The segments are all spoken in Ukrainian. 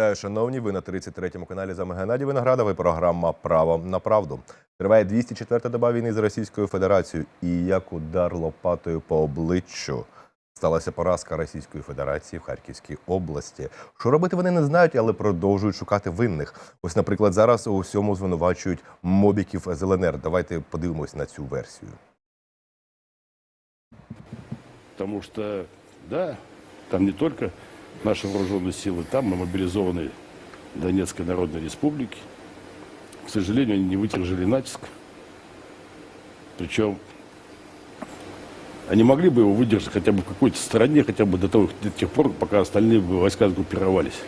Вітаю, шановні. Ви на 33-му каналі. З вами Геннадій Виноградов і програма Право на правду. Триває 204-та доба війни з Російською Федерацією. І як удар лопатою по обличчю сталася поразка Російської Федерації в Харківській області. Що робити вони не знають, але продовжують шукати винних. Ось, наприклад, зараз у всьому звинувачують мобіків з ЛНР. Давайте подивимось на цю версію. Потому что, да, там не только наши вооруженные силы, там мы мобилизованы Донецкой Народной Республики. К сожалению, они не выдержали натиск. Причем они могли бы его выдержать хотя бы в какой-то стороне, хотя бы до, того, до тех пор, пока остальные войска сгруппировались.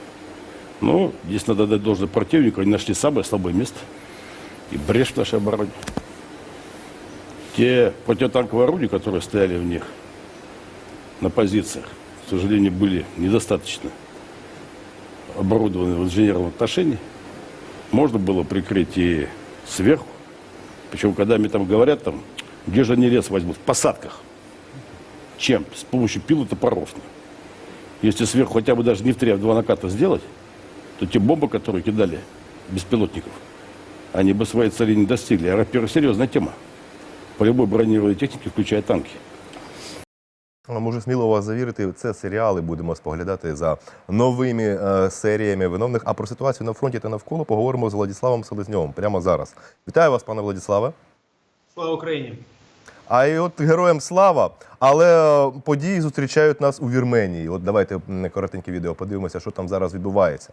Но здесь надо дать должное противнику, они нашли самое слабое место и брешь в нашей обороне. Те противотанковые орудия, которые стояли в них, на позициях, к сожалению, были недостаточно оборудованы в инженерном отношении. Можно было прикрыть и сверху. Причем, когда мне там говорят, там, где же они лес возьмут? В посадках. Чем? С помощью пил и топоров. Если сверху хотя бы даже не в три, а в два наката сделать, то те бомбы, которые кидали беспилотников, они бы своей цели не достигли. А во-первых, серьезная тема. По любой бронированной технике, включая танки. Можу сміло вас завірити, це серіали. Будемо споглядати за новими е, серіями виновних. А про ситуацію на фронті та навколо поговоримо з Владиславом Селезньовим прямо зараз. Вітаю вас, пане Владиславе. Слава Україні! А і от героям слава, але е, події зустрічають нас у Вірменії. От давайте коротеньке відео подивимося, що там зараз відбувається.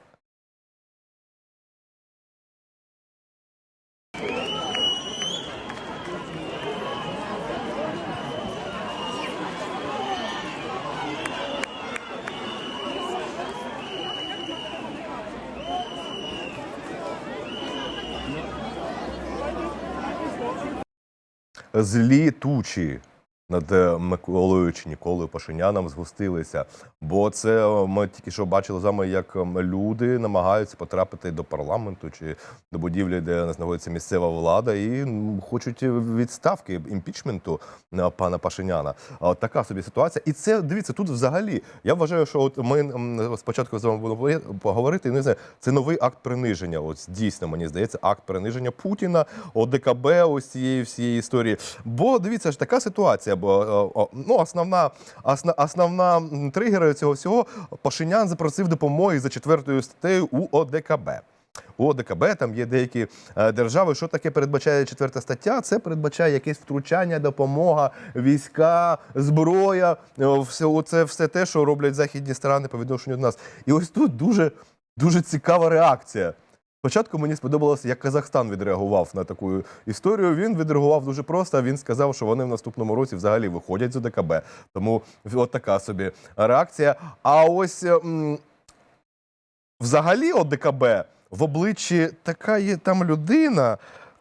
Злі тучі над е, Миколою чи Ніколою Пашиняном згустилися. Бо це е, ми тільки що бачили з вами, як ем, люди намагаються потрапити до парламенту чи до будівлі, де знаходиться місцева влада, і хочуть відставки імпічменту е, пана Пашиняна. Така собі ситуація. І це дивіться, тут взагалі я вважаю, що от ми спочатку з вами будемо поговорити. Не знаю, це новий акт приниження. Ось дійсно мені здається, акт приниження Путіна, ОДКБ, ось цієї всієї історії. Бо дивіться ж така ситуація. Бо ну, основна, осна, основна м, тригер цього всього Пашинян запросив допомоги за четвертою статтею у ОДКБ. У ОДКБ там є деякі е, держави. Що таке передбачає четверта стаття? Це передбачає якесь втручання, допомога, війська, зброя. е, Все це все те, що роблять західні сторони по відношенню до нас. І ось тут дуже, дуже цікава реакція. Спочатку мені сподобалося, як Казахстан відреагував на таку історію. Він відреагував дуже просто. Він сказав, що вони в наступному році взагалі виходять з ОДКБ. Тому от така собі реакція. А ось м, взагалі ОДКБ в обличчі така є там людина.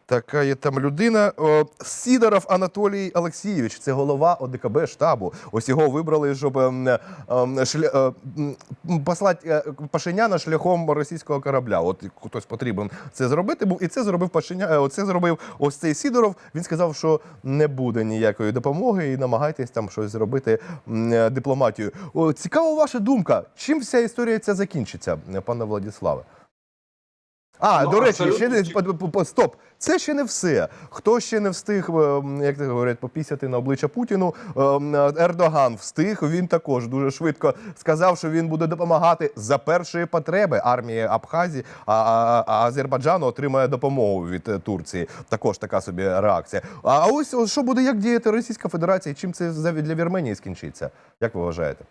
Така є там людина. О, Сідоров Анатолій Олексійович, це голова ОДКБ штабу. Ось його вибрали, щоб ем, ем, шля, ем, послати е, Пашиняна шляхом російського корабля. От хтось потрібен це зробити був, і це зробив Пашиня. е, Оце зробив ось цей Сідоров. Він сказав, що не буде ніякої допомоги, і намагайтесь там щось зробити е, дипломатію. Цікава ваша думка. Чим вся історія ця закінчиться, пане Владиславе? А, Ну, до речі, ще не стоп. Це ще не все. Хто ще не встиг, е, як це говорять, попісяти на обличчя Путіну? е, Ердоган встиг. Він також дуже швидко сказав, що він буде допомагати за першої потреби армії Абхазії, а, Азербайджану отримає допомогу від е, Турції. Також така собі реакція. А ось що буде, як діяти Російська Федерація, чим це для Вірменії скінчиться? Як ви вважаєте?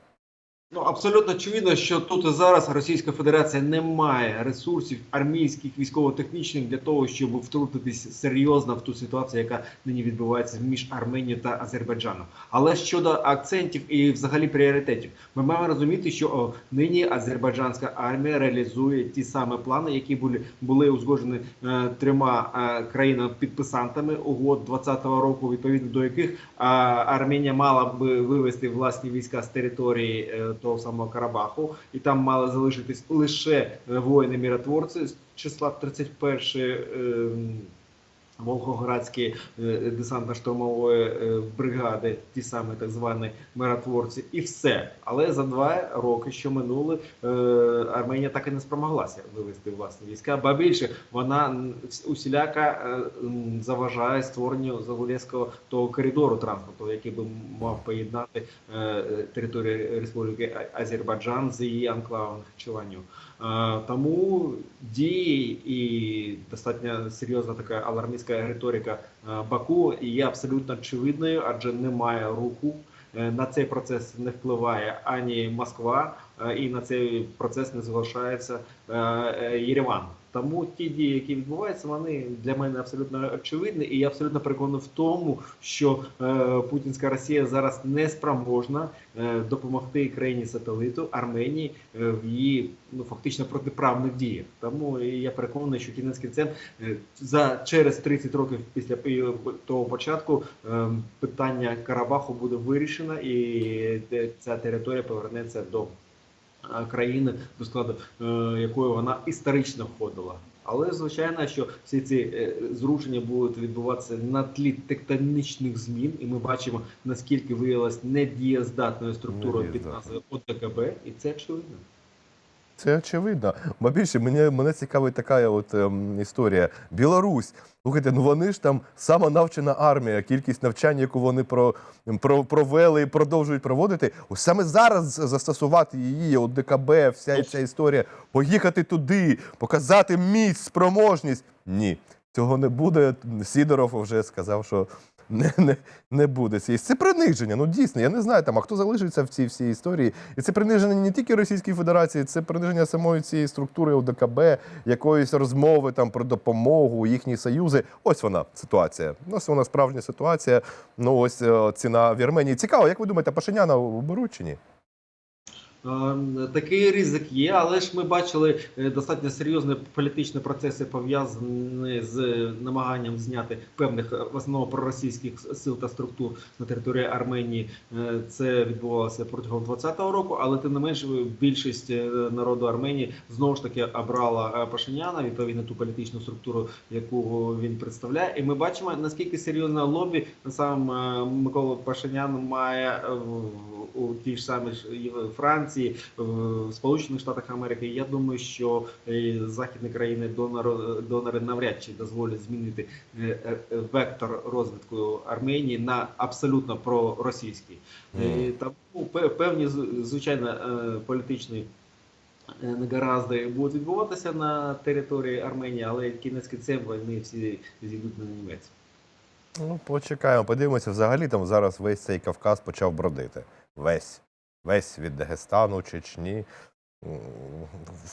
Ну абсолютно очевидно, що тут і зараз Російська Федерація не має ресурсів армійських, військово-технічних для того, щоб втрутитись серйозно в ту ситуацію, яка нині відбувається між Арменією та Азербайджаном. Але щодо акцентів і взагалі пріоритетів, ми маємо розуміти, що о, нині азербайджанська армія реалізує ті самі плани, які були були узгоджені е, трьома е, країнами-підписантами угод 2020 року, відповідно до яких е, Арменія мала би вивести власні війська з території е, того самого Карабаху, і там мали залишитись лише воїни міротворці з числа 31 е, Волгоградської е, десантно-штурмової е, бригади, ті самі так звані миротворці, і все. Але за два роки, що минули, е, Арменія так і не спромоглася вивести власні війська. Ба більше вона усіляка заважає створенню Загулєвського того коридору транспорту, який би мав поєднати територію Республіки Азербайджан з її анклавом Хачеваню. Тому дії і достатньо серйозна така алармістська риторика е, Баку є абсолютно очевидною, адже немає руху. Е, На цей процес не впливає ані Москва, е, і на цей процес не залишається Єреван. Тому ті дії, які відбуваються, вони для мене абсолютно очевидні, і я абсолютно переконаний в тому, що е, путінська Росія зараз не спроможна е, допомогти країні сателиту Арменії е, в її ну фактично протиправних діях. Тому я переконаний, що кінець кінцем е, за через 30 років після того початку е, питання Карабаху буде вирішено, і е, ця територія повернеться до е, країни, до складу е, якої вона історично входила. Але звичайно, що всі ці е, зрушення будуть відбуватися на тлі тектонічних змін, і ми бачимо наскільки виявилась недієздатною структурою під назвою ОДКБ, і це очевидно. Це очевидно. Бо більше мене, мене цікавить така от ем, історія. Білорусь. Слухайте, ну вони ж там сама навчена армія, кількість навчань, яку вони про, про, провели і продовжують проводити. Ось саме зараз застосувати її, от ДКБ, вся ця історія, поїхати туди, показати міць, спроможність. Ні, цього не буде. Сідоров вже сказав, що не, не, не буде цієї. Це приниження. Ну дійсно, я не знаю там, а хто залишиться в цій всій історії. І це приниження не тільки Російської Федерації, це приниження самої цієї структури ОДКБ, якоїсь розмови там про допомогу, їхні союзи. Ось вона ситуація. Ось вона справжня ситуація. Ну ось е, ціна в Вірменії. Цікаво, як ви думаєте, Пашиняна оберуть чи ні? Е, Такий ризик є, але ж ми бачили е, достатньо серйозні політичні процеси пов'язані з намаганням зняти певних е, в основному проросійських сил та структур на території Арменії. Е, Це відбувалося протягом 2020 року, але тим не менш більшість е, народу Арменії знову ж таки обрала е, Пашиняна, відповідно ту політичну структуру, яку він представляє. І ми бачимо наскільки серйозне лобі сам е, Микола Пашинян має е, у тій ж самій Франції, в Сполучених Штатах Америки. Я думаю, що е, західні країни донори, донори навряд чи дозволять змінити е, е, вектор розвитку Арменії на абсолютно проросійський. Тому певні звичайно політичні. Негаразди будуть відбуватися на території Арменії, але кінець кінцем вони всі зійдуть на німець. Ну, почекаємо, подивимося. Взагалі там зараз весь цей Кавказ почав бродити. Весь. Весь від Дагестану, Чечні,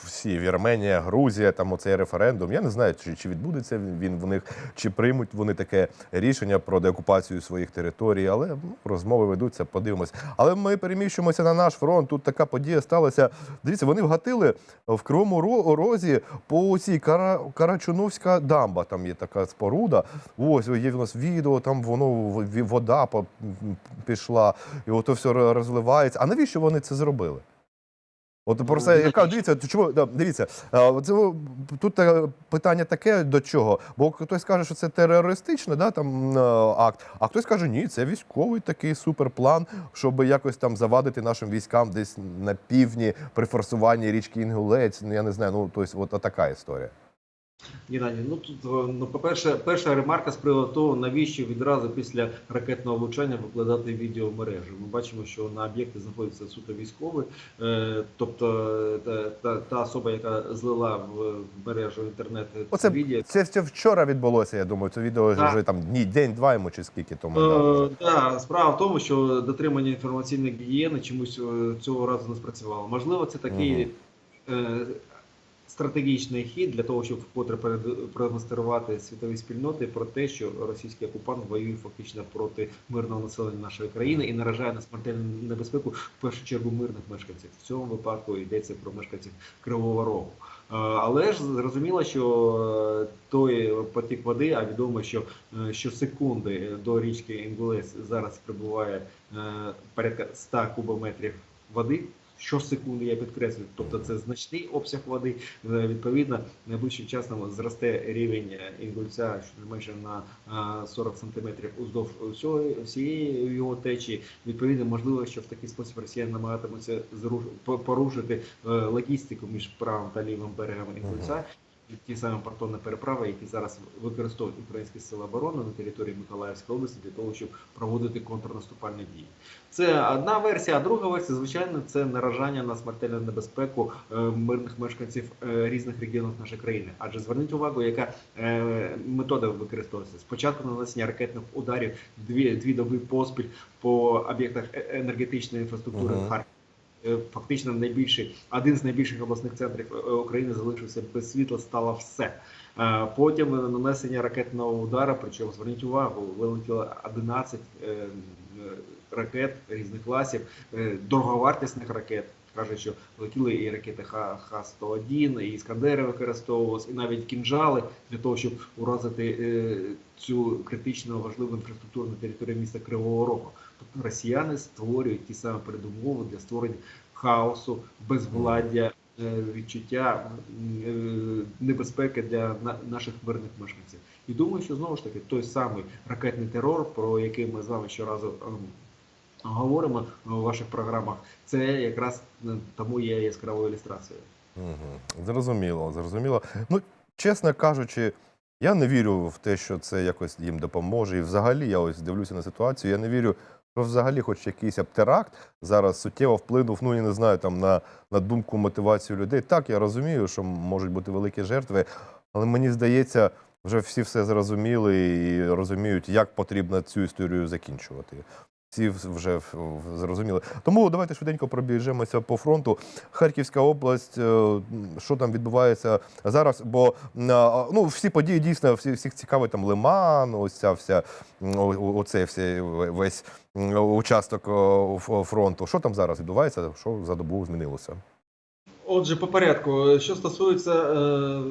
всі Вірменія, Грузія, там оцей референдум. Я не знаю, чи, чи відбудеться він в них, чи приймуть вони таке рішення про деокупацію своїх територій, але ну, розмови ведуться, подивимось. Але ми переміщуємося на наш фронт. Тут така подія сталася. Дивіться, вони вгатили в Кривому Ро- Розі по цій Кара... Карачуновська дамба. Там є така споруда. Ось є в нас відео, там воно вода пішла, і ото все розливається. А навіщо вони це зробили? От про це Ну, яка дивіться, чому да, дивіться, це тут е, питання таке до чого? Бо хтось каже, що це терористичний да, там, е, акт, а хтось каже, ні, це військовий такий суперплан, щоб якось там завадити нашим військам десь на півдні при форсуванні річки Інгулець. Ну я не знаю, ну тобто, от така історія. Геннадій, ну тут е, ну, по-перше, перша ремарка з приводу того, навіщо відразу після ракетного влучання викладати відео в мережу. Ми бачимо, що на об'єкті знаходиться суто військовий, е, тобто е, та, та, та особа, яка злила в, мережу інтернет це Оце відео. це, це вчора відбулося. Я думаю, це відео Так. вже там дні, день-два йому чи скільки тому. да. Е, да, справа в тому, що дотримання інформаційної гігієни чомусь цього разу не спрацювало. Можливо, це такий е, стратегічний хід для того, щоб вкотре продемонструвати світовій спільноти про те, що російський окупант воює фактично проти мирного населення нашої країни і наражає на смертельну небезпеку в першу чергу мирних мешканців. В цьому випадку йдеться про мешканців Кривого Рогу. Е, Але ж зрозуміло, що е, той потік води, а відомо, що е, щосекунди до річки Інгулець зараз прибуває порядка 100 кубометрів води. Щосекунди, я підкреслюю. Тобто це значний обсяг води. Е, Відповідно, найближчим часом зросте рівень е, Інгульця щонайменше на а, 40 сантиметрів уздовж усього, всієї його течії. Відповідно, можливо, що в такий спосіб росіяни намагатимуться порушити е, логістику між правим та лівим берегом Інгульця. Ті самі портонні переправи, які зараз використовують українські сили оборони на території Миколаївської області для того, щоб проводити контрнаступальні дії. Це одна версія, а друга версія, звичайно, це наражання на смертельну небезпеку е, мирних мешканців е, різних регіонів нашої країни. Адже зверніть увагу, яка е, метода використовується. Спочатку нанесення ракетних ударів дві, дві доби поспіль по об'єктах енергетичної інфраструктури в Харкові. Е, Фактично найбільший один з найбільших обласних центрів е, України залишився без світла, стало все. Е, Потім нанесення ракетного удару, причому зверніть увагу, вилетіло 11 е, е, ракет різних класів, дороговартісних ракет. Каже, що летіли і ракети Х- Х-101, і Іскандери використовувалися, і навіть кінжали для того, щоб уразити цю критично важливу інфраструктуру на території міста Кривого Рогу. Росіяни створюють ті самі передумови для створення хаосу, безвладдя, е, відчуття е, небезпеки для наших мирних мешканців. І думаю, що знову ж таки той самий ракетний терор, про який ми з вами щоразу ем, говоримо в ваших програмах, це якраз е, тому є яскравою ілюстрацією. Зрозуміло, зрозуміло. Ну, чесно кажучи, я не вірю в те, що це якось їм допоможе. І взагалі я ось дивлюся на ситуацію. Я не вірю, що взагалі, хоч якийсь теракт зараз суттєво вплинув, ну я не знаю, там на, на думку, мотивацію людей. Так, я розумію, що можуть бути великі жертви, але мені здається, вже всі все зрозуміли і розуміють, як потрібно цю історію закінчувати. Всі вже зрозуміли. Тому давайте швиденько пробіжемося по фронту. Харківська область, е, що там відбувається зараз? Бо ну, всі події дійсно всі, всіх цікавить там Лиман, ось ця вся м, о- о- оцей всі, весь участок фронту. Що там зараз відбувається? Що за добу змінилося? Отже, по порядку, що стосується е,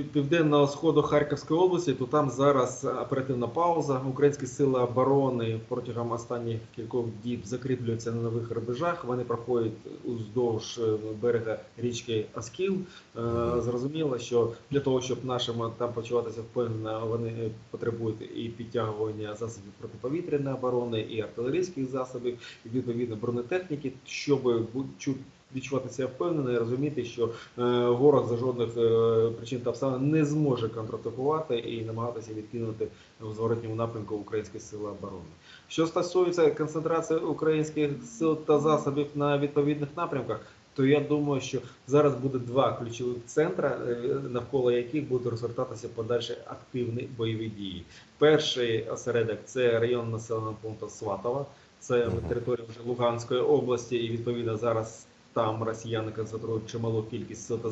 південного сходу Харківської області, то там зараз оперативна пауза. Українські сили оборони протягом останніх кількох діб закріплюються на нових рубежах. Вони проходять уздовж е, берега річки Аскіл. Е, Зрозуміло, що для того, щоб нашим там почуватися впевнено, вони потребують і підтягування засобів протиповітряної оборони, і артилерійських засобів, і відповідно бронетехніки, щоб бу- чу- відчувати себе впевнено і розуміти, що е, ворог за жодних е, причин та обставин не зможе контратакувати і намагатися відкинути в зворотньому напрямку українські сили оборони. Що стосується концентрації українських сил та засобів на відповідних напрямках. То я думаю, що зараз буде два ключових центра, е, навколо яких будуть розгортатися подальші активні бойові дії. Перший осередок це район населеного пункту Сватова, це територія вже Луганської області, і відповідно зараз там росіяни концентрують чималу кількість сил та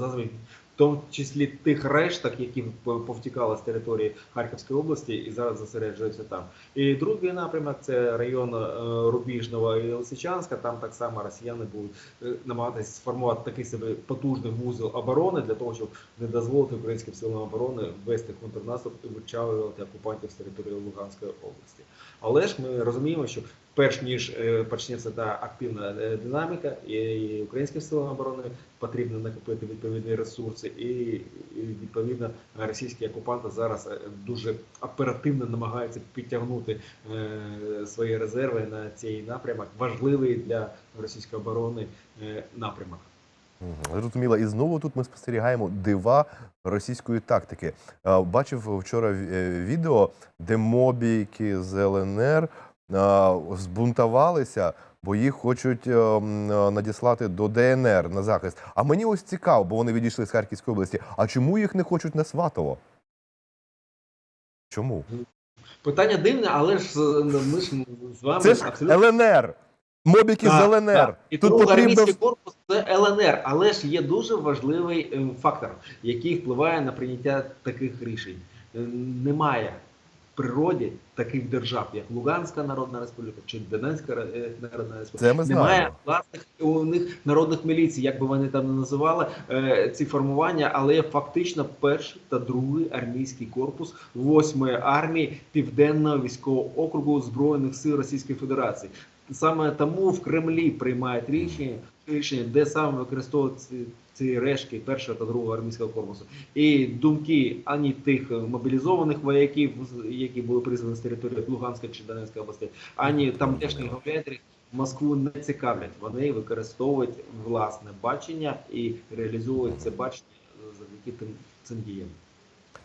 в тому числі тих решток, які повтікали з території Харківської області і зараз зосереджуються там. І другий напрямок це район е, Рубіжного і Лисичанська. Там так само росіяни будуть е, намагатися сформувати такий себе потужний вузол оборони для того, щоб не дозволити українським силам оборони вести контрнаступ і вичавлювати окупантів з території Луганської області. Але ж ми розуміємо, що перш ніж е, почнеться та активна е, динаміка, і, українським силам оборони потрібно накопити відповідні ресурси, і, відповідно російські окупанти зараз е, дуже оперативно намагаються підтягнути свої резерви на цей напрямок, важливий для російської оборони напрямок. Зрозуміло. І знову тут ми спостерігаємо дива російської тактики. Бачив вчора відео, де мобійки з ЛНР збунтувалися, бо їх хочуть е, е, надіслати до ДНР на захист. А мені ось цікаво, бо вони відійшли з Харківської області. А чому їх не хочуть на Сватово? Чому? Питання дивне, але ж е, ми ж з вами Це ж абсолютно ЛНР. Мобіки з Так, ЛНР. так. І Тут потрібно армійський корпус це ЛНР, але ж є дуже важливий е, фактор, який впливає на прийняття таких рішень. Е, Немає природі таких держав, як Луганська Народна Республіка чи Донецька е, Народна Республіка. Це ми Немає власних у них народних міліцій, як би вони там не називали е, ці формування, але є фактично перший та другий армійський корпус 8-ї армії Південного військового округу Збройних сил Російської Федерації. Саме тому в Кремлі приймають рішення рішення, де саме використовувати ці, решки першого та другого армійського корпусу. І думки ані тих мобілізованих вояків, які були призвані з території Луганської чи Донецької областей, ані тамтешніх гауляйтерів Москву не цікавлять. Вони використовують власне бачення і реалізовують це бачення завдяки тим цим діям.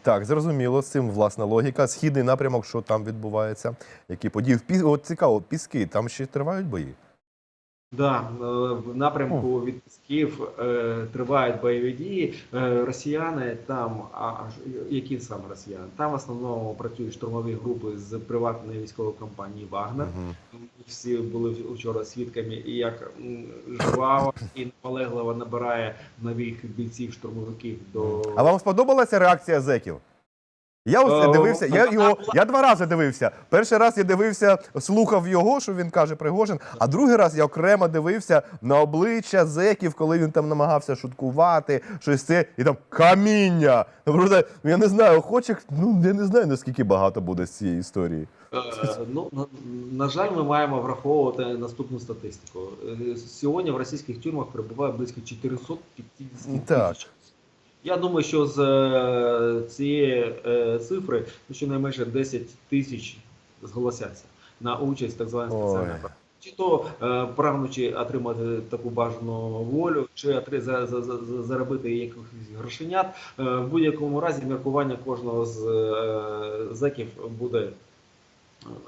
Так, зрозуміло, з цим власна логіка. Східний напрямок, що там відбувається, які події. От цікаво, піски, там ще тривають бої. Да, е, в напрямку від Пісків е, тривають бойові дії. Е, росіяни там, а які саме росіяни? Там в основному працюють штурмові групи з приватної військової компанії Вагнер. Мгм. Всі були вчора свідками, і як м, жваво і наполегливо набирає нових бійців штурмовиків до А вам сподобалася реакція зеків? Я ось Е, дивився, я його я два рази дивився. Перший раз я дивився, слухав його, що він каже Пригожин. А другий раз я окремо дивився на обличчя зеків, коли він там намагався шуткувати, щось це, і там каміння. Ну, просто, я не знаю, охочих, ну я не знаю наскільки багато буде з цієї історії. Е, Ну, на, на жаль, ми маємо враховувати наступну статистику. Е, Сьогодні в російських тюрмах перебуває близько 450 тисяч. Я думаю, що з е, цієї е, цифри ну, щонайменше 10 тисяч зголосяться на участь так званій Ой. спеціальній. Чи то е, прагнучи отримати таку бажану волю, чи заробити якихось грошенят. В будь-якому разі міркування кожного з зеків буде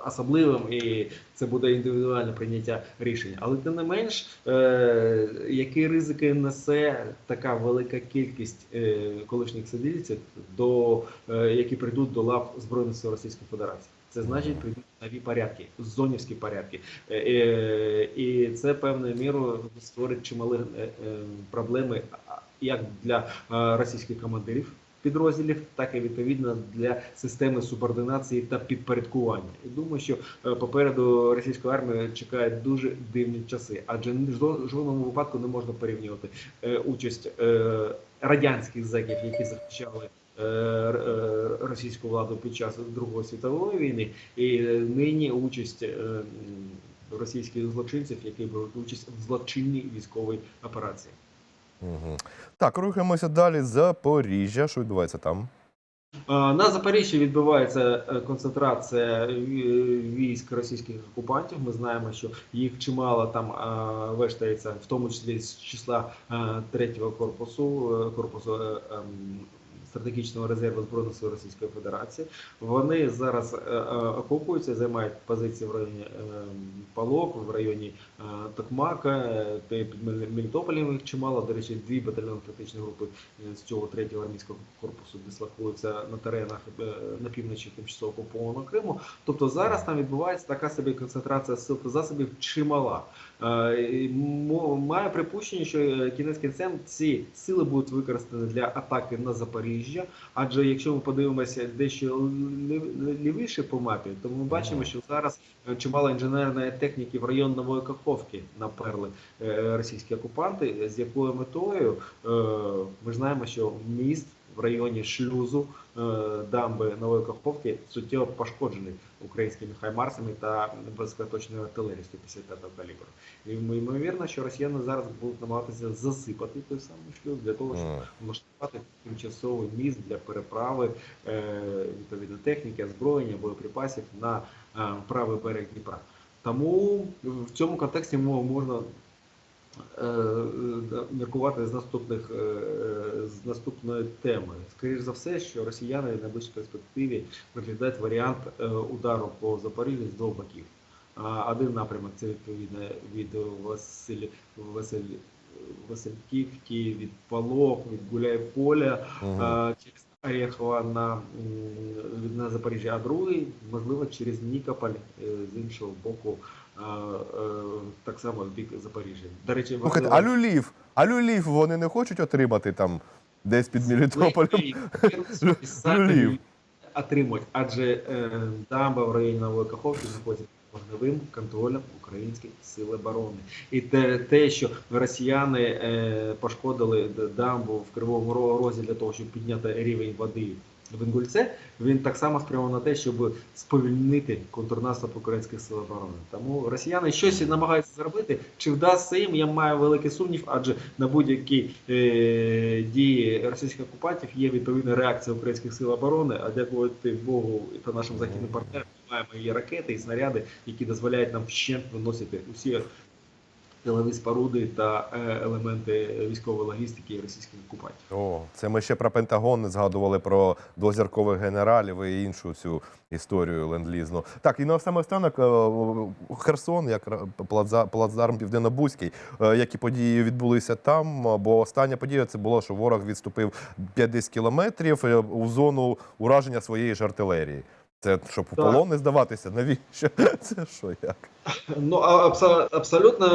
особливим, і це буде індивідуальне прийняття рішення. Але тим не менш, е, які ризики несе така велика кількість е, колишніх сидільців, до, е, які прийдуть до лав Збройних сил Російської Федерації. Це значить прийдуть нові порядки, зонівські порядки. Е, і це певною мірою створить чимали проблеми як для російських командирів підрозділів, так і відповідно для системи субординації та підпорядкування. І думаю, що е, попереду російської армії чекають дуже дивні часи, адже в жодному випадку не можна порівнювати е, участь е, радянських зеків, які захищали. Російську владу під час Другої світової війни, і нині участь російських злочинців, які беруть участь в злочинній військовій операції. Угу. Так, рухаємося далі. Запоріжжя. Що відбувається там? Е, На Запоріжжі відбувається е, концентрація військ російських окупантів. Ми знаємо, що їх чимало там е, вештається, в тому числі з числа е, третього корпусу е, корпусу е, ем, стратегічного резерву збройних сил Російської Федерації. Вони зараз е, е, окупуються, займають позиції в районі е, Палок, в районі Токмака, під Мелітополем чимало. До речі, дві батальйонно тактичні групи з цього третього армійського корпусу дислокуються на теренах на півночі тимчасово окупованого Криму. Тобто зараз там відбувається така собі концентрація сил та засобів чимала. Е, Маю припущення, що е, кінець кінцем ці сили будуть використані для атаки на Запоріжжя. Адже якщо ми подивимося дещо лівіше по мапі, то ми бачимо, що зараз е, чимало інженерної техніки в район Нової Каховки наперли російські окупанти. З якою метою ми знаємо, що міст в районі шлюзу дамби Нової Каховки суттєво пошкоджений українськими хаймарсами та безпоточною артилерією 155 калібру. І ймовірно, що росіяни зараз будуть намагатися засипати той самий шлюз для того, щоб влаштувати тимчасовий міст для переправи е, відповідно техніки, озброєння, боєприпасів на е, правий берег Дніпра. Тому в цьому контексті мо- можна е, е, міркувати з наступних е, з наступної теми. Скоріше за все, що росіяни в найближчій перспективі розглядають варіант е, удару по Запоріжжю з двох боків. А Один напрямок це відповідно від Василь, Василь, Васильківки, від Палок, від Гуляйполя е, через Орехова на, на Запоріжжя, а другий, можливо, через Нікополь е, з іншого боку, е, е, так само в бік Запоріжжя. До речі, Слухайте, а люлів? А люлів вони не хочуть отримати там десь під Мелітополем? Люлів. отримують, адже е, дамба в районі Нової Каховки знаходиться вогневим контролем українських сил оборони. І те, те що росіяни е, пошкодили дамбу в Кривому Розі для того, щоб підняти рівень води в Інгульце, він так само спрямований на те, щоб сповільнити контрнаступ українських сил оборони. Тому росіяни щось намагаються зробити. Чи вдасться їм, я маю великий сумнів, адже на будь-які е, дії російських окупантів є відповідна реакція українських сил оборони. А дякувати Богу та нашим західним партнерам маємо і ракети, і снаряди, які дозволяють нам вщент виносити усі тилові споруди та е, елементи військової логістики російських окупантів. О, це ми ще про Пентагон згадували про двозіркових генералів і іншу цю історію ленд-лізну. Так, і на саме останок е, Херсон, як плацдарм Південнобузький, е, які події відбулися там. Бо остання подія це було, що ворог відступив 50 кілометрів у зону ураження своєї ж артилерії. Це щоб у полон не здаватися? Навіщо? Це що як? Ну, а- абсо- абсолютно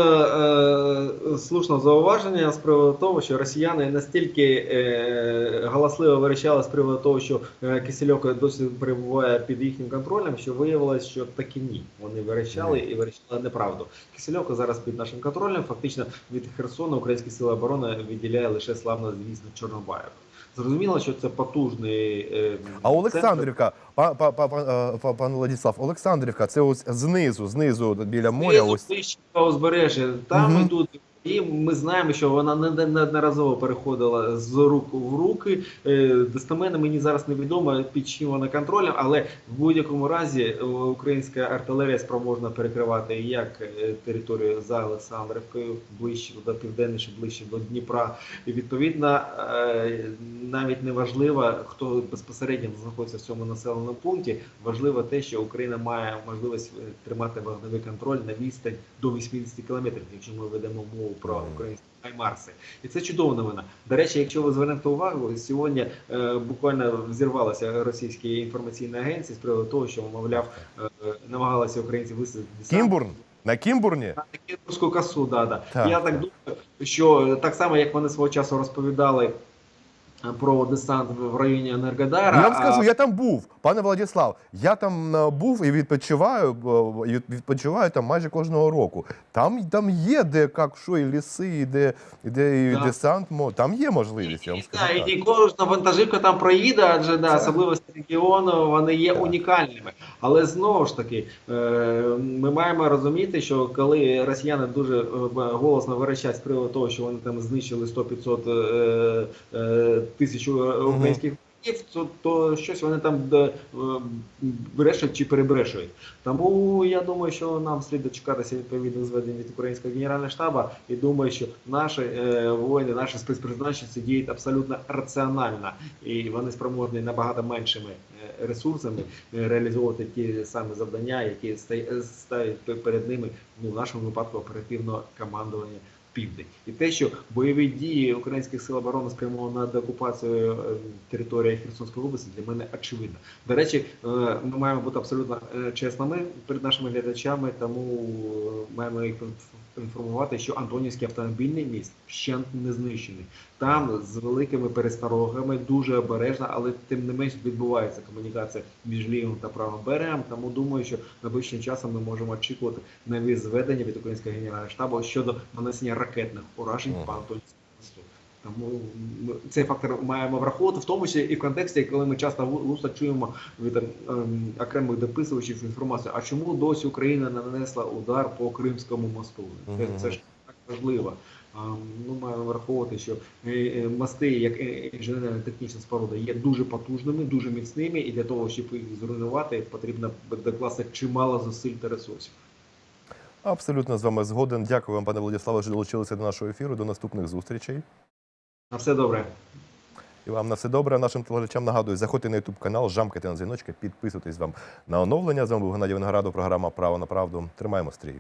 е, слушне зауваження з приводу того, що росіяни настільки е, галасливо вирішали з приводу того, що е, Кисельов досі перебуває під їхнім контролем, що виявилось, що таки ні. Вони вирішали і вирішали неправду. Кисельовка зараз під нашим контролем. Фактично від Херсона українські сили оборони відділяє лише славно звісно Чорнобаїв. Зрозуміло, що це потужний е, А. Олександрівка, па, па, па, па, е, пан Владислав, Олександрівка, це ось знизу, знизу біля моря. Знизу, Ось узбережжя. Там Мгм. йдуть. І ми знаємо, що вона не- неодноразово переходила з рук в руки. Е, Достеменно мені зараз невідомо під чим вона контролем, але в будь-якому разі е, українська артилерія спроможна перекривати як е, територію за Олександрівкою, ближче до південніше, ближче до Дніпра. І відповідно навіть не важливо, хто безпосередньо знаходиться в цьому населеному пункті. Важливо те, що Україна має можливість тримати вогневий контроль на відстань до 80 кілометрів, якщо ми ведемо мову про українські Хаймарси. І це чудова новина. До речі, якщо ви звернете увагу, сьогодні е, буквально взірвалися російські інформаційні агенції з приводу того, що мовляв е, намагалися українці висадити Кімбурн. На Кімбурні? на Кімбурську касу, да, да. Так, Я так. думаю, що так само, як вони свого часу розповідали про десант в районі Енергодара. Я вам скажу, я там був, пане Владислав. Я там е, був і відпочиваю, е, відпочиваю там майже кожного року. Там, там є де як що, і ліси, і де, і де і Так. десант. Там є можливість, я вам скажу. да, і так. не кожна вантажівка там проїде, адже да, особливості регіону вони є Так. унікальними. Але знову ж таки, е, ми маємо розуміти, що коли росіяни дуже е, голосно верещать з приводу того, що вони там знищили 100-500 е, е, тисяч українських вояків, то, то щось вони там е, е, брешуть чи перебрешують. Тому я думаю, що нам слід дочекатися відповідних зведень від українського генерального штабу і думаю, що наші е, воїни, наші спецпризначенці діють абсолютно раціонально і вони спроможні набагато меншими е, ресурсами реалізовувати ті самі завдання, які ста- ставить перед ними ну, в нашому випадку оперативно командування. Південь і те, що бойові дії українських сил оборони спрямовані на деокупацію е, території Херсонської області, для мене очевидно. До речі, е, ми маємо бути абсолютно е, чесними перед нашими глядачами, тому маємо їх інформувати, що Антонівський автомобільний міст ще не знищений. Там з великими пересторогами дуже обережно, але тим не менш відбувається комунікація між лівим та правим берегом. Тому думаю, що найближчим часом ми можемо очікувати нові зведення від українського генерального штабу щодо нанесення ракетних уражень Ага. по Антонівському. Тому цей фактор маємо враховувати, в тому числі і в контексті, коли ми часто вуста чуємо від ем, ем, окремих дописувачів інформацію, а чому досі Україна не нанесла удар по Кримському мосту? Це, це ж так важливо. А, Ну, маємо враховувати, що е, е, мости, як е, інженерно-технічна споруда, є дуже потужними, дуже міцними, і для того, щоб їх зруйнувати, потрібно докласти чимало зусиль та ресурсів. Абсолютно з вами згоден. Дякую вам, пане Владиславе, що долучилися до нашого ефіру. До наступних зустрічей. На все добре. І вам на все добре. Нашим телеглядачам нагадую, заходьте на YouTube канал, жамкайте на дзвіночки, підписуйтесь вам на оновлення. З вами був Геннадій Виноградов, програма Право на правду. Тримаємо стрій.